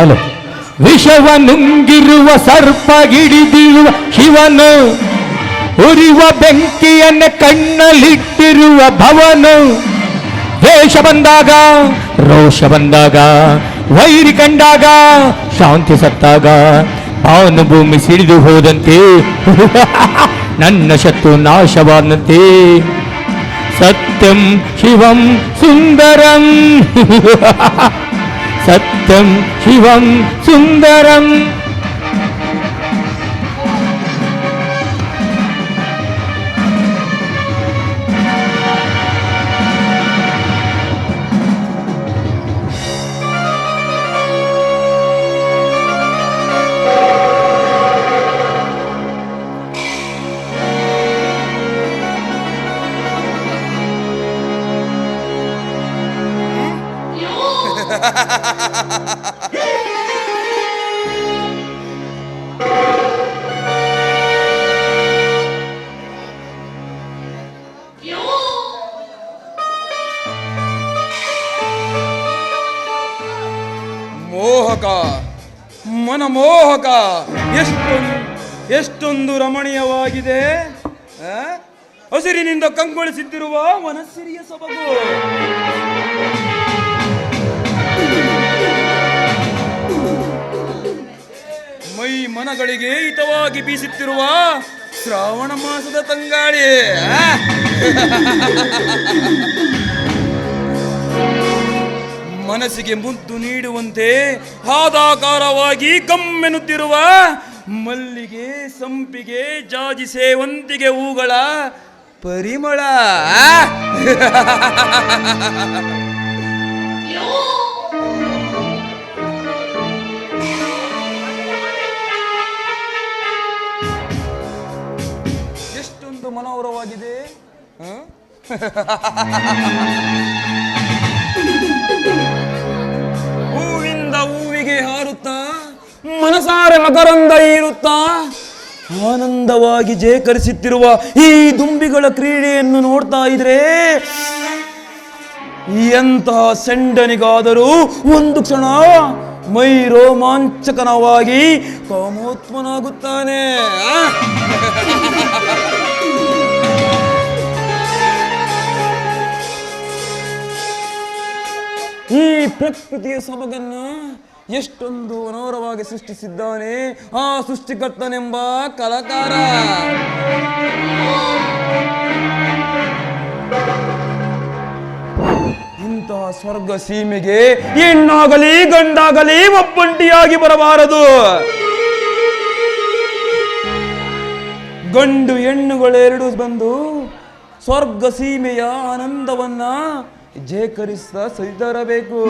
Hello. ವಿಷವ ನುಂಗಿರುವ ಸರ್ಪ ಹಿಡಿದಿರುವ ಶಿವನು, ಉರಿವ ಬೆಂಕಿಯನ್ನ ಕಣ್ಣಲ್ಲಿಟ್ಟಿರುವ ಭವನು. ವೇಷ ಬಂದಾಗ, ರೋಷ ಬಂದಾಗ, ವೈರಿ ಕಂಡಾಗ, ಶಾಂತಿ ಸತ್ತಾಗ ಅವನು ಭೂಮಿ ಸಿಡಿದು ಹೋದಂತೆ, ನನ್ನ ಶತ್ರು ನಾಶವಾದಂತೆ. ಸತ್ಯಂ ಶಿವಂ ಸುಂದರಂ. ಸತ್ಯಂ ಶಿವಂ ಸುಂದರಂ ಮೋಹಕ ಮನಮೋಹಕ ಎಷ್ಟೊಂದು ಎಷ್ಟೊಂದು ರಮಣೀಯವಾಗಿದೆ? ಹಸಿರಿನಿಂದ ಕಂಗೊಳಿಸುತ್ತಿರುವ ಮನಸ್ಸಿರಿಯ ಸೊಬಗು ಮೈ ಮನಗಳಿಗೆ ಹಿತವಾಗಿ ಬೀಸುತ್ತಿರುವ ಶ್ರಾವಣ ಮಾಸದ ತಂಗಾಳಿ? ಮನಸ್ಸಿಗೆ ಮುದ್ದು ನೀಡುವಂತೆ ಹಾದಾಕಾರವಾಗಿ ಕಮ್ಮೆನ್ನುತ್ತಿರುವ ಮಲ್ಲಿಗೆ ಸಂಪಿಗೆ ಜಾಜಿ ಸೇವಂತಿಗೆ ಹೂಗಳ ಪರಿಮಳ. ಎಷ್ಟೊಂದು ಮನೋಹರವಾಗಿದೆ ಮಕರಂದ ಏರುತ್ತಾ? ಆನಂದವಾಗಿ ಜೇಕರಿಸುತ್ತಿರುವ ಈ ದುಂಬಿಗಳ ಕ್ರೀಡೆಯನ್ನು ನೋಡ್ತಾ ಇದ್ರೆ, ಎಂತಹ ಸೆಂಡನಿಗಾದರೂ ಒಂದು ಕ್ಷಣ ಮೈ ರೋಮಾಂಚಕನವಾಗಿ ಕಾಮೋತ್ಮನಾಗುತ್ತಾನೆ. ಈ ಪ್ರಕೃತಿಯ ಸೊಬಗನ್ನು ಎಷ್ಟೊಂದು ಮನೋಹರವಾಗಿ ಸೃಷ್ಟಿಸಿದ್ದಾನೆ ಆ ಸೃಷ್ಟಿಕರ್ತನೆಂಬ ಕಲಾಕಾರ. ಇಂತಹ ಸ್ವರ್ಗ ಸೀಮೆಗೆ ಹೆಣ್ಣಾಗಲಿ ಗಂಡಾಗಲಿ ಒಬ್ಬಂಟಿಯಾಗಿ ಬರಬಾರದು. ಗಂಡು ಹೆಣ್ಣುಗಳೆರಡು ಬಂದು ಸ್ವರ್ಗ ಸೀಮೆಯ ಆನಂದವನ್ನ ಜೇಕರಿಸ್ತಾ ಸರಿದರಬೇಕು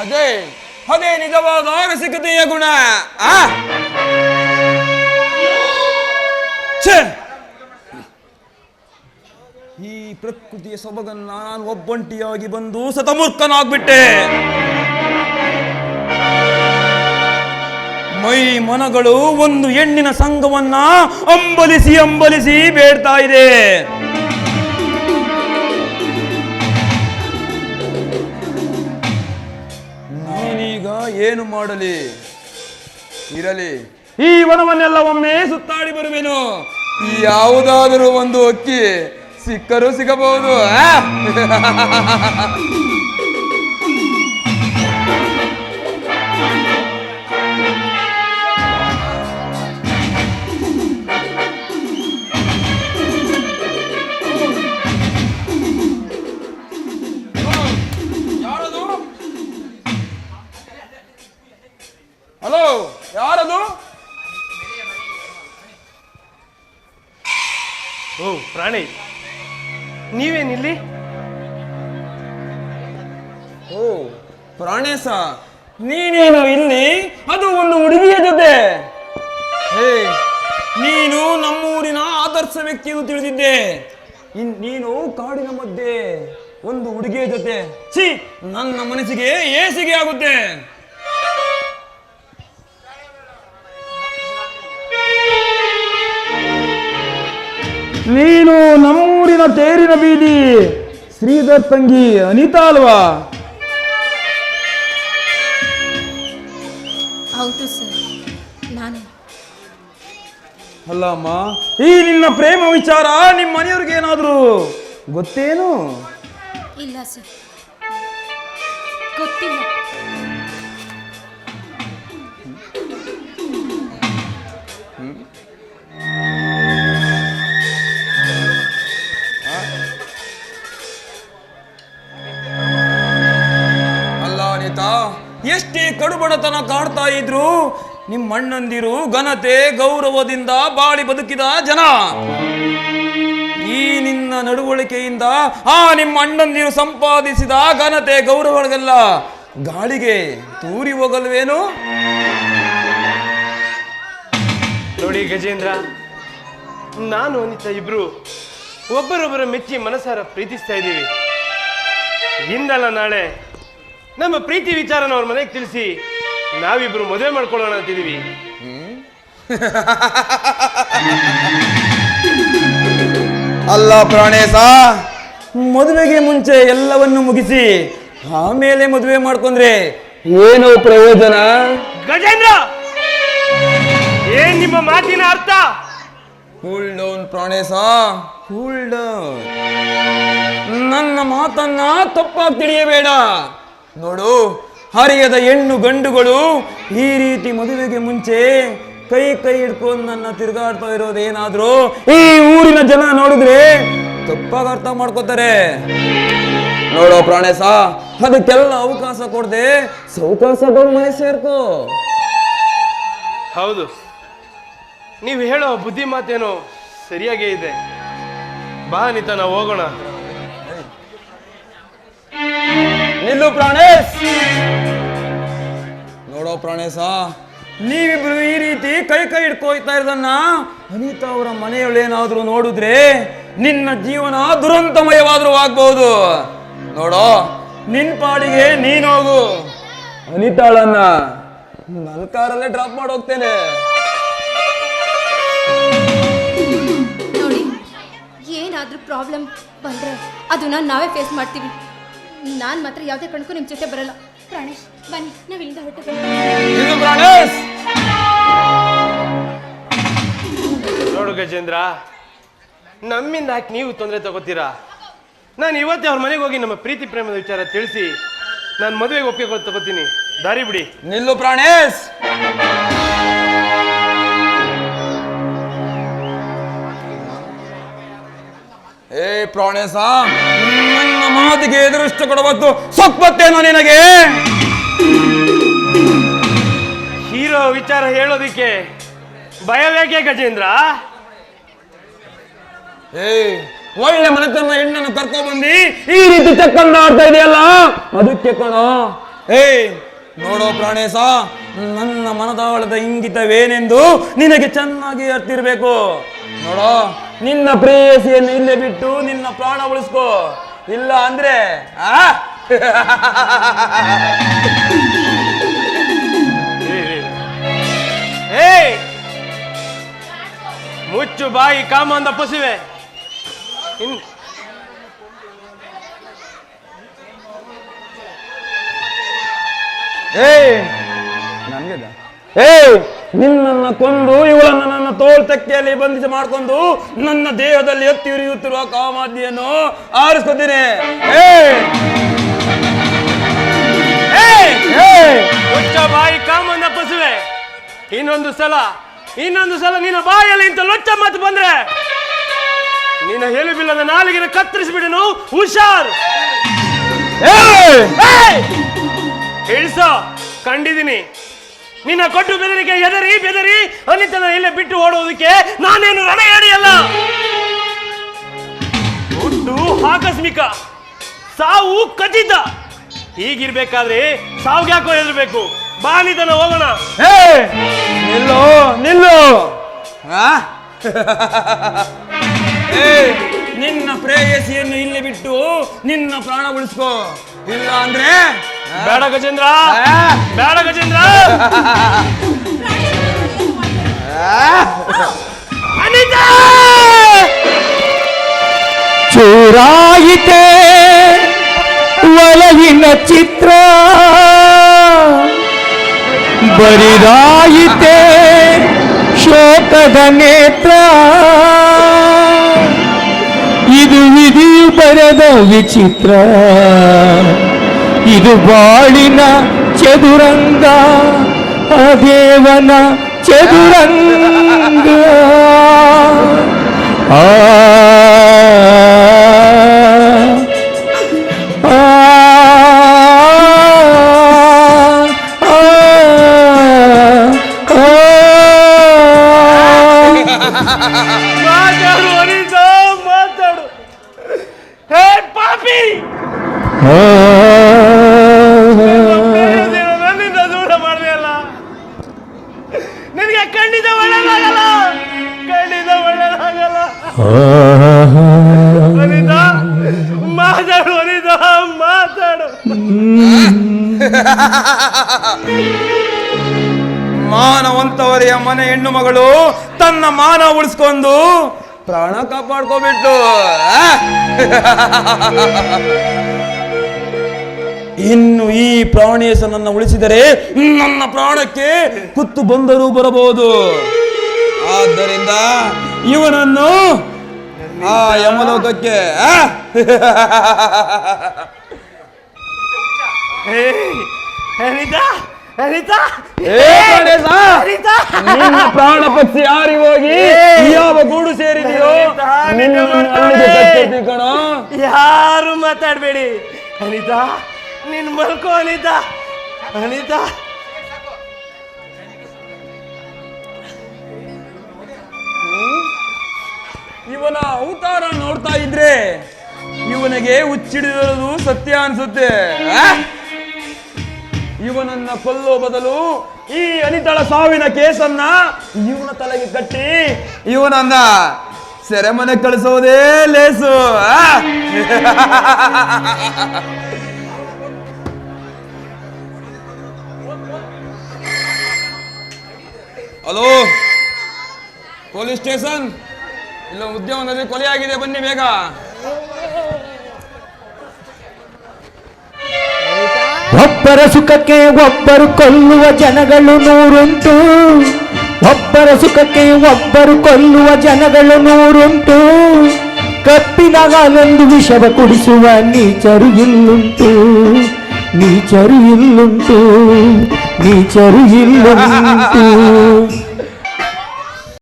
ಅದೇ ಅದೇ ನಿಜವಾದ ರಸಿಕತೆಯ ಗುಣ. ಆ? ಈ ಪ್ರಕೃತಿಯ ಸೊಬಗನ್ನ ನಾನು ಒಬ್ಬಂಟಿಯಾಗಿ ಬಂದು ಸತಮೂರ್ಖನಾಗ್ಬಿಟ್ಟೆ. ಮೈ ಮನಗಳು ಒಂದು ಹೆಣ್ಣಿನ ಸಂಘವನ್ನ ಅಂಬಲಿಸಿ ಅಂಬಲಿಸಿ ಬೇಡ್ತಾ ಇದೆ. ನಾನೀಗ ಏನು ಮಾಡಲಿ? ಇರಲಿ. ಈ ವನವನ್ನೆಲ್ಲ ಒಮ್ಮೆ ಸುತ್ತಾಡಿ ಬರುವೆನು. ಯಾವುದಾದರೂ ಒಂದು ಅಕ್ಕಿ ಸಿಕ್ಕರೂ ಸಿಗಬಹುದು ಓ, ಪ್ರಾಣಿ. ನೀವೇನಿಲ್ಲಿ ಓ ಪ್ರಾಣೇಶ ನೀನೇನು ಇಲ್ಲಿ? ಅದು ಒಂದು ಹುಡುಗಿಯ ಜೊತೆ. ಹೇ, ನೀನು ನಮ್ಮೂರಿನ ಆದರ್ಶ ವ್ಯಕ್ತಿ ಎಂದು ತಿಳಿದಿದ್ದೆ. ಇನ್, ನೀನು ಕಾಡಿನ ಮಧ್ಯೆ ಒಂದು ಹುಡುಗಿಯ ಜೊತೆ. ಛೀ, ನನ್ನ ಮನಸ್ಸಿಗೆ ಏಸಿಗೆ ಆಗುತ್ತೆ. ನೀನು ನಮ್ಮೂರಿನ ತೇರಿನ ಬೀದಿ ಶ್ರೀಧರ್ ತಂಗಿ ಅನಿತಾ ಅಲ್ವಾ? ಹೌದು ಸರ್ ನಾನೇ. ಅಲ್ಲಮ್ಮ ಈ ನಿನ್ನ ಪ್ರೇಮ ವಿಚಾರ ನಿಮ್ಮ ಮನೆಯವ್ರಿಗೆ ಏನಾದ್ರು ಗೊತ್ತೇನು? ಇಲ್ಲ ಸರ್ ಗೊತ್ತಿಲ್ಲ. ಎಷ್ಟೇ ಕಡುಬಡತನ ಕಾಡ್ತಾ ಇದ್ರು ನಿಮ್ಮ ಅಣ್ಣಂದಿರು ಘನತೆ ಗೌರವದಿಂದ ಬಾಳಿ ಬದುಕಿದ ಜನ. ಈ ನಿನ್ನ ನಡವಳಿಕೆಯಿಂದ ಆ ನಿಮ್ಮ ಅಣ್ಣಂದಿರು ಸಂಪಾದಿಸಿದ ಘನತೆ ಗೌರವಗಳಿಗೆಲ್ಲ ಗಾಳಿಗೆ ತೂರಿ ಹೋಗಲ್ವೇನು? ನೋಡಿ ಗಜೇಂದ್ರ, ನಾನು ಅನಿತಾ ಇಬ್ರು ಒಬ್ಬರೊಬ್ಬರ ಮೆಚ್ಚಿ ಮನಸಾರ ಪ್ರೀತಿಸ್ತಾ ಇದ್ದೀವಿ. ಇಂದಲ್ಲ ನಾಳೆ ನಮ್ಮ ಪ್ರೀತಿ ವಿಚಾರನ ಅವ್ರ ಮನೆಗೆ ತಿಳಿಸಿ ನಾವಿಬ್ರು ಮದುವೆ ಮಾಡ್ಕೊಳ್ಳೋಣ ಅಂತಿದೀವಿ. ಅಲ್ಲ ಪ್ರಾಣೇಶ ಮದುವೆಗೆ ಮುಂಚೆ ಎಲ್ಲವನ್ನು ಮುಗಿಸಿ ಆಮೇಲೆ ಮದುವೆ ಮಾಡ್ಕೊಂಡ್ರೆ ಏನು ಪ್ರಯೋಜನ? ಗಜೇಂದ್ರ! ಏನ್ ನಿಮ್ಮ ಮಾತಿನ ಅರ್ಥ? Cool down Pranesha cool down ನನ್ನ ಮಾತನ್ನ ತಪ್ಪಾಗಿ ತಿಳಿಯಬೇಡ. ನೋಡು, ಹರಿಯದ ಹೆಣ್ಣು ಗಂಡುಗಳು ಈ ರೀತಿ ಮದುವೆಗೆ ಮುಂಚೆ ಕೈ ಕೈ ಹಿಡ್ಕೊಂಡು ನನ್ನ ತಿರುಗಾಡ್ತಾ ಇರೋದೇನಾದ್ರೂ ಈ ಊರಿನ ಜನ ನೋಡಿದ್ರೆ ತಪ್ಪಾಗಿ ಅರ್ಥ ಮಾಡ್ಕೋತಾರೆ. ನೋಡೋ ಪ್ರಾಣೇಶ, ಅದಕ್ಕೆಲ್ಲ ಅವಕಾಶ ಕೊಡದೆ ಸೌಕಾಶ ಮನೆ ಸೇರ್ಕೋ. ಹೌದು. ನೀವು ಹೇಳೋ ಬುದ್ಧಿ ಮಾತೇನೋ ಸರಿಯಾಗೇ ಇದೆ. ಬಾ ನಿತ ನಾವು ಹೋಗೋಣ. ನಿಲ್ಲು ಪ್ರಾಣೇಶ್. ನೋಡೋ ಪ್ರಾಣೇಶ ನೀವಿಬ್ರು ಈ ರೀತಿ ಕೈ ಕೈ ಹಿಡ್ಕೋಯ್ತಾ ಇರೋದನ್ನ ಅನಿತಾ ಅವರ ಮನೆಯವಳೇನಾದ್ರೂ ನೋಡಿದ್ರೆ ನಿನ್ನ ಜೀವನ ದುರಂತಮಯವಾದ್ರೂ ಆಗ್ಬಹುದು. ನೋಡೋ. ನಿನ್ ಪಾಡಿಗೆ ನೀನ್ ಹೋಗು. ಅನಿತಾಳನ್ನ ನನ್ನ ಕಾರಲ್ಲೇ ಡ್ರಾಪ್ ಮಾಡೋಗ್ತೇನೆ ನೋಡಿ ಏನಾದರೂ ಪ್ರಾಬ್ಲಮ್ ಬಂದ್ರೆ ಅದನ್ನ ನಾವೇ ಫೇಸ್ ಮಾಡ್ತೀವಿ. ನಾನು ಮಾತ್ರ ಯಾವುದೇ ಕಣಕ್ಕೂ ನಿಮ್ಮ ಜೊತೆ ಬರಲ್ಲ. ಪ್ರಾಣೇಶ್ ಬನ್ನಿ ನಾವು ಇಲ್ಲಿಂದ ಪ್ರಾಣೇಶ್! ನೋಡು ಗಜೇಂದ್ರ ನಮ್ಮಿಂದ ಯಾಕೆ ನೀವು ತೊಂದರೆ ತಗೋತೀರಾ? ನಾನು ಇವತ್ತೇ ಅವ್ರ ಮನೆಗೆ ಹೋಗಿ ನಮ್ಮ ಪ್ರೀತಿ ಪ್ರೇಮದ ವಿಚಾರ ತಿಳಿಸಿ ನಾನು ಮದುವೆಗೆ ಒಪ್ಪಿಗೆ ತಗೋತೀನಿ. ದಾರಿ ಬಿಡಿ. ನಿಲ್ಲು ಪ್ರಾಣೇಶ್! ಏ ಪ್ರಾಣೇಶ ನನ್ನ ಮಾತಿಗೆ ಎದುರಿಷ್ಟು ಕೊಡಬತ್ತು ಸೊಪ್ಪತ್ತೇನೋ ನಿನಗೆ? ಹೀರೋ ವಿಚಾರ ಹೇಳೋದಿಕ್ಕೆ ಭಯವೇಕೆ ಗಜೇಂದ್ರ? ಏ ಒಳ್ಳೆ ಮನೆತನ ಹೆಣ್ಣನ್ನು ಕರ್ಕೊಂಡ್ಬಂದು ಬಂದು ಈ ರೀತಿ ಚಕ್ಕಂಡ ಆಡ್ತಾ ಇದೆಯಲ್ಲ? ಅದಕ್ಕೆ ಕಣೋ. ಏ ನೋಡೋ ಪ್ರಾಣೇಶ ನನ್ನ ಮನದಾಳದ ಇಂಗಿತವೇನೆಂದು ನಿನಗೆ ಚೆನ್ನಾಗಿ ಅರ್ತಿರ್ಬೇಕು. ನೋಡೋ, ನಿನ್ನ ಪ್ರೇಯಸಿಯನ್ನು ಇಲ್ಲೇ ಬಿಟ್ಟು ನಿನ್ನ ಪ್ರಾಣ ಉಳಿಸ್ಕೋ. ಇಲ್ಲ ಅಂದ್ರೆ, ಆ? ಮುಚ್ಚು ಬಾಯಿ ಕಾಮಂದ ಪಸುವೆ. ಇನ್ ಏ ನನ್ಗೆದ? ಏ ನಿನ್ನನ್ನ ಕೊಂದು ಇವಳನ್ನು ನನ್ನ ತೋಳ್ ತೆಕ್ಕೆಯಲ್ಲಿ ಬಂಧಿಸಿ ಮಾಡ್ಕೊಂಡು ನನ್ನ ದೇಹದಲ್ಲಿ ಎತ್ತಿ ಉರಿಯುತ್ತಿರುವ ಕಾಮಾದಿಯನ್ನು ಆರಿಸ್ಕೊತೀನಿ. ಏ ಏಯ್! ಏ ಮುಚ್ಚ ಬಾಯಿ ಕಾಮನ್ನ ಪಸುವೆ. ಇನ್ನೊಂದು ಸಲ ಇನ್ನೊಂದು ಸಲ ನಿನ್ನ ಬಾಯಲ್ಲಿ ಇಂತ ಲೊಚ್ಚ ಮಾತು ಬಂದ್ರೆ ನಿನ್ನ ಎಲುಬಿಲ್ಲದ ನಾಲಿಗೆನ ಕತ್ತರಿಸ್ಬಿಡನು ಹುಷಾರ್. ಏ ಏಯ್! ಇಳಿಸೋ ಕಂಡಿದ್ದೀನಿ. ನಿನ್ನ ಕೊಟ್ಟು ಬೆದರಿಕೆ ಎದರಿ ಬೆದರಿ ಅನಿತನ ಇಲ್ಲೇ ಬಿಟ್ಟು ಓಡೋದಕ್ಕೆ ನಾನೇನು ರಣ ಏರಿಯಲ್ಲ ಹುಟ್ಟು ಆಕಸ್ಮಿಕ ಸಾವು ಖಚಿತ. ಹೀಗಿರ್ಬೇಕಾದ್ರೆ ಸಾವ್ಗೆ ಯಾಕೋ ಹೆದರ್ಬೇಕು? ಬಾ ನಿತನ ಹೋಗೋಣ. ಹೇ ನಿಲ್ಲು ನಿಲ್ಲು. ಆ? ಏ ನಿನ್ನ ಪ್ರೇಯಸಿಯನ್ನು ಇಲ್ಲಿ ಬಿಟ್ಟು ನಿನ್ನ ಪ್ರಾಣ ಉಳಿಸ್ಕೋ. ಇಲ್ಲ ಅಂದ್ರೆ ಆ? ಬೇಡ ಗಜೇಂದ್ರ ಆ? ಬೇಡ ಗಜೇಂದ್ರ ಅನಿತಾ ಎದುರಾಯಿತೆ ಒಲವಿನ ಚಿತ್ರ ಬರಿದಾಯಿತೆ ಶೋಕದ ನೇತ್ರ ಇದು ವಿಧಿಯು ಬರೆದ ವಿಚಿತ್ರ ಇದು ಬಾಳಿನ ಚದುರಂಗ ಆ ದೇವನ ಚದುರಂಗ ಆ ಆ, ಖಂಡಿತ ಒಳ್ಳೇದಾಗಲ್ಲ ಖಂಡಿತ ಒಳ್ಳೇದಾಗಲ್ಲ ಅನಿತ ಮಾತಾಡು ಅನಿತ ಮಾತಾಡು. ಮಾನವಂತವರಿಯ ಮನೆ ಹೆಣ್ಣು ಮಗಳು ತನ್ನ ಮಾನ ಉಳಿಸ್ಕೊಂಡು ಪ್ರಾಣ ಕಾಪಾಡ್ಕೋಬಿಟ್ಟು? ಇನ್ನು ಈ ಪ್ರಾಣೇಶನನ್ನ ಉಳಿಸಿದರೆ ನನ್ನ ಪ್ರಾಣಕ್ಕೆ ಕುತ್ತು ಬಂದರೂ ಬರಬಹುದು. ಆದ್ದರಿಂದ ಇವನನ್ನು ಆ ಯಮಲೋಕಕ್ಕೆ! ನಿನ್ನ ಪ್ರಾಣ ಪಕ್ಷಿ ಹಾರಿ ಹೋಗಿ? ಯಾವ ಗೂಡು ಸೇರಿದೆಯೋ? ಯಾರು ಮಾತಾಡಬೇಡಿ ಅನಿತ ನಿನ್ ಮಲ್ಕೋ ಅನಿತಾ. ಅನಿತ. ಇವನ ಅವತಾರ ನೋಡ್ತಾ ಇದ್ರೆ ಇವನಿಗೆ ಹುಚ್ಚಿಡಿದಿರೋದು ಸತ್ಯ ಅನ್ಸುತ್ತೆ. ಇವನನ್ನ ಕೊಲ್ಲೋ ಬದಲು ಈ ಅನಿತಳ ಸಾವಿನ ಕೇಸನ್ನ ಇವನ ತಲೆಗೆ ಕಟ್ಟಿ ಇವನನ್ನ ಸೆರೆಮನೆ ಕಳಿಸೋದೇ ಲೇಸು. ಹಲೋ ಪೊಲೀಸ್ ಸ್ಟೇಷನ್ ಇಲ್ಲ ಉದ್ಯಮದಲ್ಲಿ ಕೊಲೆ ಆಗಿದೆ, ಬನ್ನಿ ಬೇಗ. ಒಬ್ಬರ ಸುಖಕ್ಕೆ ಒಬ್ಬರು ಕೊಲ್ಲುವ ಜನಗಳು ನೂರುಂಟು. ಒಬ್ಬರ ಸುಖಕ್ಕೆ ಒಬ್ಬರು ಕೊಲ್ಲುವ ಜನಗಳು ನೂರುಂಟು. ಕಪ್ಪಿನ ಹಾಲೆಂದು ವಿಷವ ಕುಡಿಸುವ ನೀಚರು ಇಲ್ಲುಂಟು. ನೀಚರು ಇಲ್ಲುಂಟು. ನೀಚರು ಇಲ್ಲುಂಟು